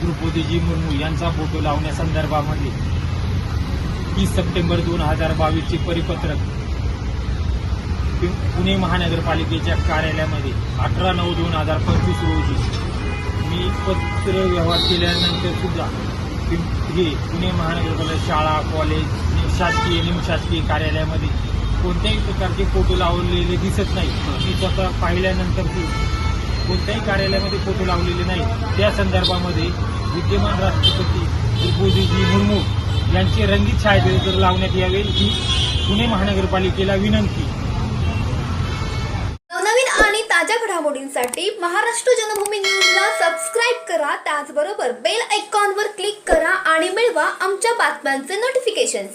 द्रौपदीजी मुर्मू यांचा फोटो लावण्यासंदर्भामध्ये तीस सप्टेंबर दोन हजार बावीसचे परिपत्रक पुणे महानगरपालिकेच्या कार्यालयामध्ये अठरा नऊ दोन हजार पंचवीस रोजी मी पत्र व्यवहार केल्यानंतर सुद्धा हे पुणे महानगरपालिका शाळा कॉलेज शासकीय निमशासकीय कार्यालयामध्ये कोणत्याही प्रकारचे फोटो लावलेले दिसत नाही. मी स्वतः पाहिल्यानंतर कोणत्याही कार्यालयामध्ये फोटो लावलेले नाही. त्या संदर्भामध्ये विद्यमान राष्ट्रपती द्रौपदीजी मुर्मू यांचे रंगीत छायाचित्र लावण्यात यावे ही पुणे महानगरपालिकेला विनंती. नवनवीन आणि ताज्या घडामोडींसाठी महाराष्ट्र जनभूमी न्यूजला सबस्क्राईब करा. त्याचबरोबर बेल आयकॉनवर क्लिक करा आणि मिळवा आमच्या बातम्यांचे नोटिफिकेशन